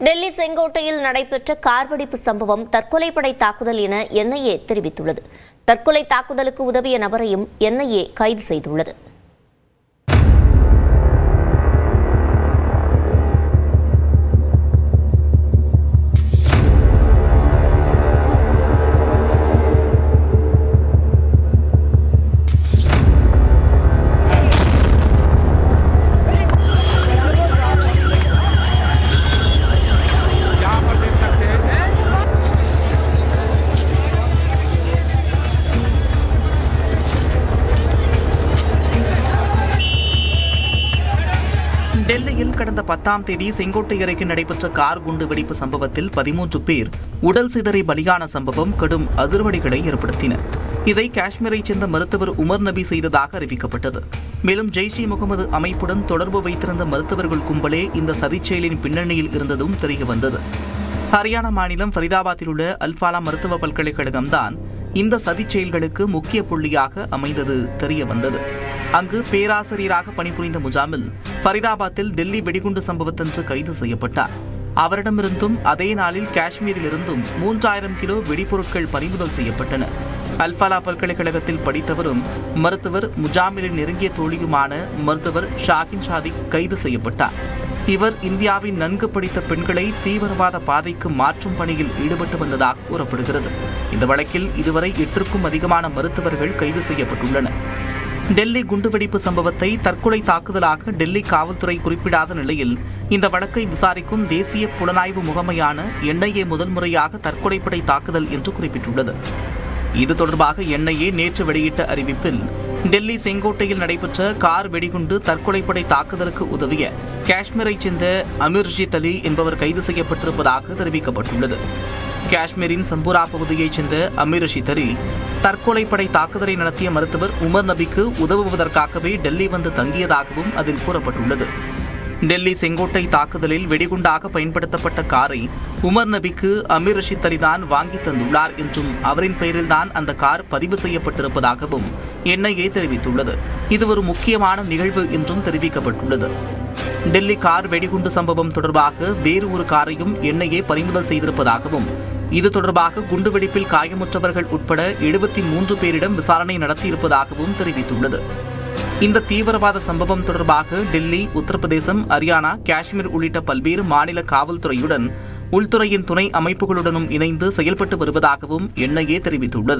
டெல்லி செங்கோட்டையில் நடைபெற்ற கார்வெடிப்பு சம்பவம் தற்கொலைப்படை தாக்குதல் என என்ஐஏ தெரிவித்துள்ளது. தற்கொலை தாக்குதலுக்கு உதவிய நபரையும் என்ஐஏ கைது செய்துள்ளது. டெல்லியில் கடந்த பத்தாம் தேதி செங்கோட்டை அருகே நடைபெற்ற கார் குண்டு வெடிப்பு சம்பவத்தில் பதிமூன்று பேர் உடல் சிதறி பலியான சம்பவம் கடும் அதிர்வடிகளை ஏற்படுத்தின. இதை காஷ்மீரைச் சேர்ந்த மருத்துவர் உமர் நபி செய்ததாக அறிவிக்கப்பட்டது. மேலும் ஜெய்ஷ் இ முகமது அமைப்புடன் தொடர்பு வைத்திருந்த மருத்துவர்கள் கும்பலே இந்த சதிச்செயலின் பின்னணியில் இருந்ததும் தெரியவந்தது ஹரியானா மாநிலம் ஃபரிதாபாத்தில் உள்ள அல்பாலா மருத்துவ பல்கலைக்கழகம்தான் இந்த சதிச்செயல்களுக்கு முக்கிய புள்ளியாக அமைந்தது தெரிய வந்தது. அங்கு பேராசிரியராக பணிபுரிந்த முஜாமில் ஃபரிதாபாத்தில் டெல்லி வெடிகுண்டு சம்பவத்தன்று கைது செய்யப்பட்டார். அவரிடமிருந்தும் அதே நாளில் காஷ்மீரிலிருந்தும் மூன்றாயிரம் கிலோ வெடிபொருட்கள் பறிமுதல் செய்யப்பட்டன. அல்பாலா பல்கலைக்கழகத்தில் படித்தவரும் மருத்துவர் முஜாமிலின் நெருங்கிய தோழியுமான மருத்துவர் ஷாகின் ஷாதிக் கைது செய்யப்பட்டார். இவர் இந்தியாவின் நன்கு படித்த பெண்களை தீவிரவாத பாதைக்கு மாற்றும் பணியில் ஈடுபட்டு வந்ததாக கூறப்படுகிறது. இந்த வழக்கில் இதுவரை எட்டிற்கும் அதிகமான மருத்துவர்கள் கைது செய்யப்பட்டுள்ளனர். டெல்லி குண்டுவெடிப்பு சம்பவத்தை தற்கொலை தாக்குதலாக டெல்லி காவல்துறை குறிப்பிடாத நிலையில் இந்த வழக்கை விசாரிக்கும் தேசிய புலனாய்வு முகமையான என்ஐஏ முதல் முறையாக தற்கொலைப்படை தாக்குதல் என்று குறிப்பிட்டுள்ளது. இது தொடர்பாக என்ஐஏ நேற்று வெளியிட்ட அறிவிப்பில் டெல்லி செங்கோட்டையில் நடைபெற்ற கார் வெடிகுண்டு தற்கொலைப்படை தாக்குதலுக்கு உதவிய காஷ்மீரைச் சேர்ந்த அமிர்ஜித் அலி என்பவர் கைது செய்யப்பட்டிருப்பதாக தெரிவிக்கப்பட்டுள்ளது. காஷ்மீரின் சம்பூரா பகுதியைச் சேர்ந்த அமீர் ரஷீத் அலி தற்கொலைப்படை தாக்குதலை நடத்திய மருத்துவர் உமர் நபிக்கு உதவுவதற்காகவே டெல்லி வந்து தங்கியதாகவும் அதில் கூறப்பட்டுள்ளது. டெல்லி செங்கோட்டை தாக்குதலில் வெடிகுண்டாக பயன்படுத்தப்பட்ட காரை உமர் நபிக்கு அமீர் ரஷீத் வாங்கி தந்துள்ளார் என்றும் அவரின் பெயரில்தான் அந்த கார் பதிவு செய்யப்பட்டிருப்பதாகவும் என்ஐஏ தெரிவித்துள்ளது. இது ஒரு முக்கியமான நிகழ்வு என்றும் தெரிவிக்கப்பட்டுள்ளது. டெல்லி கார் வெடிகுண்டு சம்பவம் தொடர்பாக வேறு ஒரு காரையும் என்ஐஏ பறிமுதல் செய்திருப்பதாகவும் இது தொடர்பாக குண்டுவெடிப்பில் காயமுற்றவர்கள் உட்பட எழுபத்தி மூன்று பேரிடம் விசாரணை நடத்தியிருப்பதாகவும் தெரிவித்துள்ளது. இந்த தீவிரவாத சம்பவம் தொடர்பாக டெல்லி உத்தரப்பிரதேசம் ஹரியானா காஷ்மீர் உள்ளிட்ட பல்வேறு மாநில காவல்துறையுடன் உள்துறையின் துணை அமைப்புகளுடனும் இணைந்து செயல்பட்டு வருவதாகவும் என்ஐஏ தெரிவித்துள்ளது.